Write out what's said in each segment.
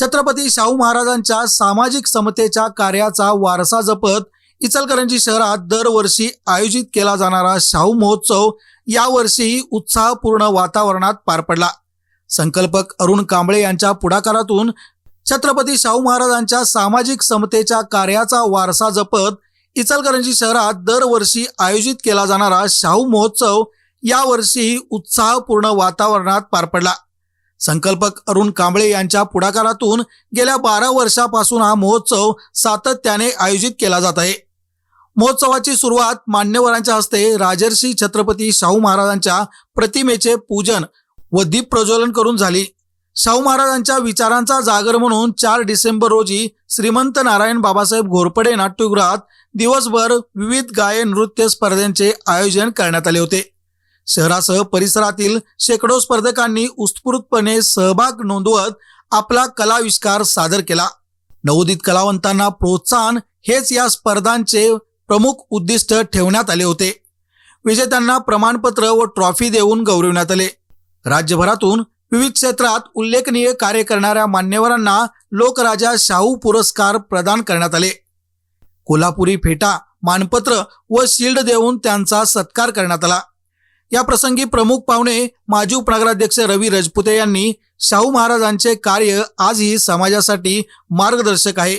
छत्रपती शाहू महाराजांच्या सामाजिक समतेच्या कार्याचा वारसा जपत इचलकरंजी शहरात दरवर्षी आयोजित केला जाणारा शाहू महोत्सव यावर्षीही उत्साहपूर्ण वातावरणात पार पडला. संकल्पक अरुण कांबळे यांच्या पुढाकारातून छत्रपती शाहू महाराजांच्या सामाजिक समतेच्या कार्याचा वारसा जपत इचलकरंजी शहरात दरवर्षी आयोजित केला जाणारा शाहू महोत्सव यावर्षीही उत्साहपूर्ण वातावरणात पार पडला. संकल्पक अरुण कांबळे यांच्या पुढाकारातून गेल्या बारा वर्षापासून हा महोत्सव सातत्याने आयोजित केला जात आहे. महोत्सवाची सुरुवात मान्यवरांच्या हस्ते राजर्षी छत्रपती शाहू महाराजांच्या प्रतिमेचे पूजन व दीप प्रज्वलन करून झाली. शाहू महाराजांच्या विचारांचा जागर म्हणून चार डिसेंबर रोजी श्रीमंत नारायण बाबासाहेब घोरपडे नाट्यगृहात दिवसभर विविध गायन नृत्य स्पर्धांचे आयोजन करण्यात आले होते. शहरासह परिसरातील शेकडो स्पर्धकांनी उत्स्फूर्तपणे सहभाग नोंदवत आपला कलाविष्कार सादर केला. नवोदित कलावंतांना प्रोत्साहन हेच या स्पर्धांचे प्रमुख उद्दिष्ट ठेवण्यात आले होते. विजेत्यांना प्रमाणपत्र व ट्रॉफी देऊन गौरवण्यात आले. राज्यभरातून विविध क्षेत्रात उल्लेखनीय कार्य करणाऱ्या मान्यवरांना लोकराजा शाहू पुरस्कार प्रदान करण्यात आले. कोल्हापुरी फेटा मानपत्र व शिल्ड देऊन त्यांचा सत्कार करण्यात आला. या प्रसंगी प्रमुख पाहुणे माजी उपनगराध्यक्ष रवी रजपुते यांनी शाहू महाराजांचे कार्य आजही समाजासाठी मार्गदर्शक आहे.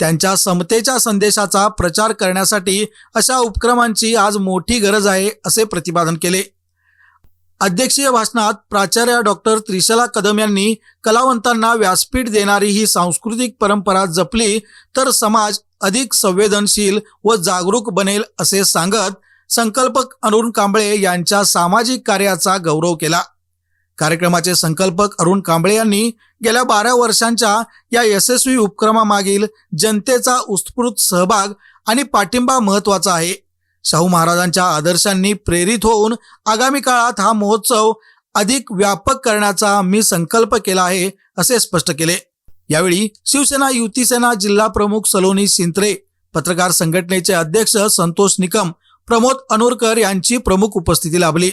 त्यांच्या समतेच्या संदेशाचा प्रचार करण्यासाठी अशा उपक्रमांची आज मोठी गरज आहे असे प्रतिपादन केले. अध्यक्षीय भाषणात प्राचार्य डॉक्टर त्रिशला कदम यांनी कलावंतांना व्यासपीठ देणारी ही सांस्कृतिक परंपरा जपली तर समाज अधिक संवेदनशील व जागरूक बनेल असे सांगत संकल्पक अरुण कांबळे यांच्या सामाजिक कार्याचा गौरव केला. कार्यक्रमाचे संकल्पक अरुण कांबळे यांनी गेल्या बारा वर्षांच्या या यशस्वी उपक्रमामागील जनतेचा उत्स्फूर्त सहभाग आणि पाठिंबा महत्त्वाचा आहे. शाहू महाराजांच्या आदर्शांनी प्रेरित होऊन आगामी काळात हा महोत्सव अधिक व्यापक करण्याचा मी संकल्प केला आहे असे स्पष्ट केले. यावेळी शिवसेना युतीसेना जिल्हा प्रमुख सलोनी सिंत्रे पत्रकार संघटनेचे अध्यक्ष संतोष निकम प्रमोद अनोरकर यांची प्रमुख उपस्थिती लाभली.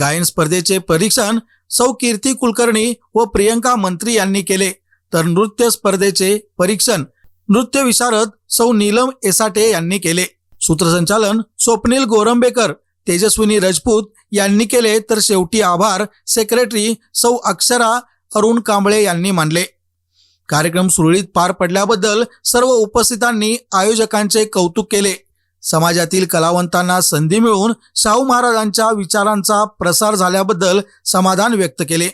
गायन स्पर्धेचे परीक्षण सौ कीर्ती कुलकर्णी व प्रियंका मंत्री यांनी केले. तर नृत्य स्पर्धेचे परीक्षण नृत्य विशारद सौ नीलम एसाटे यांनी केले. सूत्रसंचालन स्वप्नील गोरंबेकर तेजस्विनी राजपूत यांनी केले. तर शेवटी आभार सेक्रेटरी सौ अक्षरा अरुण कांबळे यांनी मानले. कार्यक्रम सुरळीत पार पडल्याबद्दल सर्व उपस्थितांनी आयोजकांचे कौतुक केले. समाजातील कलावंतांना संधी मिळून शाहू महाराजांच्या विचारांचा प्रसार झाल्याबद्दल समाधान व्यक्त केले.